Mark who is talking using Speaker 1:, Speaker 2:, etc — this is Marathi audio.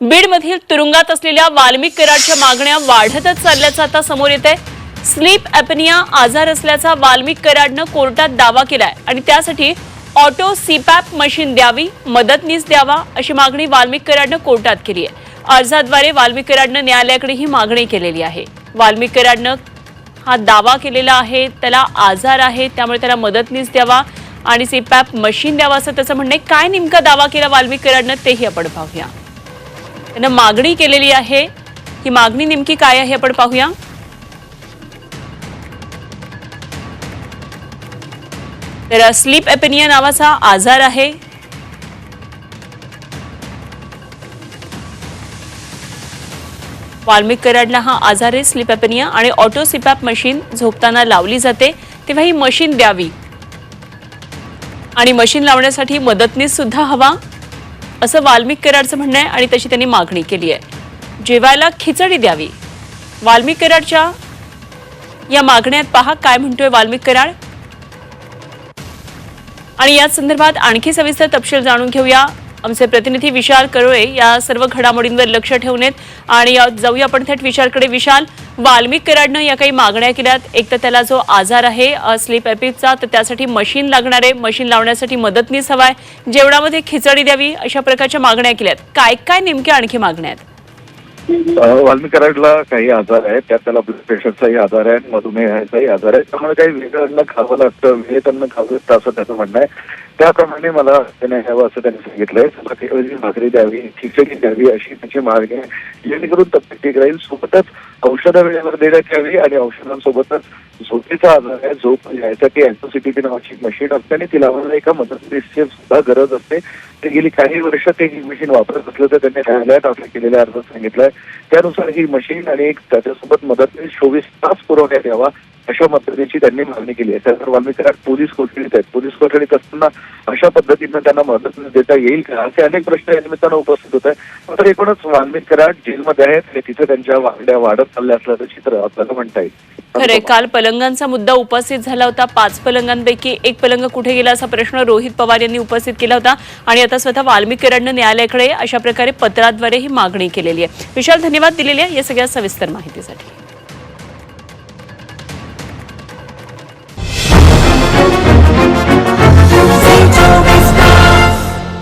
Speaker 1: बीडमधील तुरुंगात असलेल्या वाल्मिक कराडच्या मागण्या वाढतच चालल्याचं आता समोर येत आहे स्लीप ॲपनिया आजार असल्याचा वाल्मिक कराडनं कोर्टात दावा केलाय आणि त्यासाठी ऑटो सीपॅप मशीन द्यावी मदतनीस द्यावा अशी मागणी वाल्मिक कराडनं कोर्टात केली आहे. अर्जाद्वारे वाल्मिक कराडनं न्यायालयाकडे ही मागणी केलेली आहे. वाल्मिक कराडनं हा दावा केलेला आहे त्याला आजार आहे त्यामुळे त्याला मदतनीस द्यावा आणि सीपॅप मशीन द्यावा असं त्याचं म्हणणं आहे. काय नेमका दावा केला वाल्मिक कराडनं तेही आपण पाहूया. त्यानं मागणी केलेली आहे. ही मागणी नेमकी काय आहे आपण पाहूया. तर स्लीप एपेनिया नावाचा आजार आहे. वाल्मिक कराडला हा आजार आहे स्लीप एपेनिया आणि ऑटो सिपॅप मशीन झोपताना लावली जाते. तेव्हा ही मशीन द्यावी. आणि मशीन लावण्यासाठी मदतनीस सुद्धा हवा. असं वाल्मिक कराडचं म्हणणं आहे आणि तशी त्यांनी मागणी केली आहे. जेवायला खिचडी द्यावी. वाल्मिक कराडच्या या मागण्यात पहा काय म्हणतोय वाल्मिक कराड. आणि या संदर्भात आणखी सविस्तर तपशील जाणून घेऊया. आमचे प्रतिनिधी विशाल करोळे या सर्व घडामोडींवर लक्ष ठेवून आहेत. आणि जाऊया आपण थेट विशालकडे. विशाल वाल्मिक कराडनं या काही मागण्या केल्यात. एक तर त्याला जो आजार आहे स्लीप एपिकचा तर त्यासाठी मशीन लागणार आहे. मशीन लावण्यासाठी मदतनीस हवाय. जेवणामध्ये खिचडी द्यावी अशा प्रकारच्या मागण्या केल्यात. काय काय नेमक्या आणखी मागण्या आहेत?
Speaker 2: वाल्मिकराडला काही आजार आहेत त्यात त्याला ब्लड प्रेशरचाही आजार आहे मधुमेहाचाही आजार आहे त्यामुळे काही वेगळं खावं लागतं वेळेत अन्न खावं लागतं असं त्याचं म्हणणं आहे. त्याप्रमाणे मला त्याने हवं असं त्यांनी सांगितलंय. भाकरी द्यावी खिचडी द्यावी अशी त्याची मागणी आहे. जेणेकरून तब्येत ठीक राहील. सोबतच औषधं वेळेवर देण्यात यावी आणि औषधांसोबतच झोपेचा आजार आहे. झोप म्हणजे यासाठी अँटोसिटीपी नावाची मशीन असते आणि तिला आम्हाला एका मदतनीसची सुद्धा गरज असते. ते गेली काही वर्ष ते ही मशीन वापरत असलं तर त्यांनी न्यायालयात आपल्या केलेल्या अर्जात सांगितलंय. त्यानुसार ही मशीन आणि एक त्याच्यासोबत मदतनीस चोवीस तास पुरवण्यात यावा. अशा मदतीची त्यांनी मागणी केली आहे. त्यानंतर वाल्मिकरात पोलीस कोठडीत आहेत? पोलीस कोठडीत असताना अशा पद्धतीनं त्यांना मदत देता येईल का? असे अनेक प्रश्न या निमित्तानं उपस्थित होत आहेत. मात्र एकूणच वाल्मिकराट जेलमध्ये आहेत आणि तिथे त्यांच्या वागण्या वाढत चालल्या असल्याचं चित्र आपल्याला म्हणता येईल.
Speaker 1: खरे काल पलंगांचा मुद्दा उपस्थित झाला होता. पाच पलंगांपैकी एक पलंग कुठे गेला असा प्रश्न रोहित पवार यांनी उपस्थित केला होता. आणि आता स्वतः वाल्मिक न्यायालयाकडे अशा प्रकारे पत्राद्वारे ही मागणी केलेली आहे. विशाल धन्यवाद दिलेली आहे या सगळ्या सविस्तर माहितीसाठी.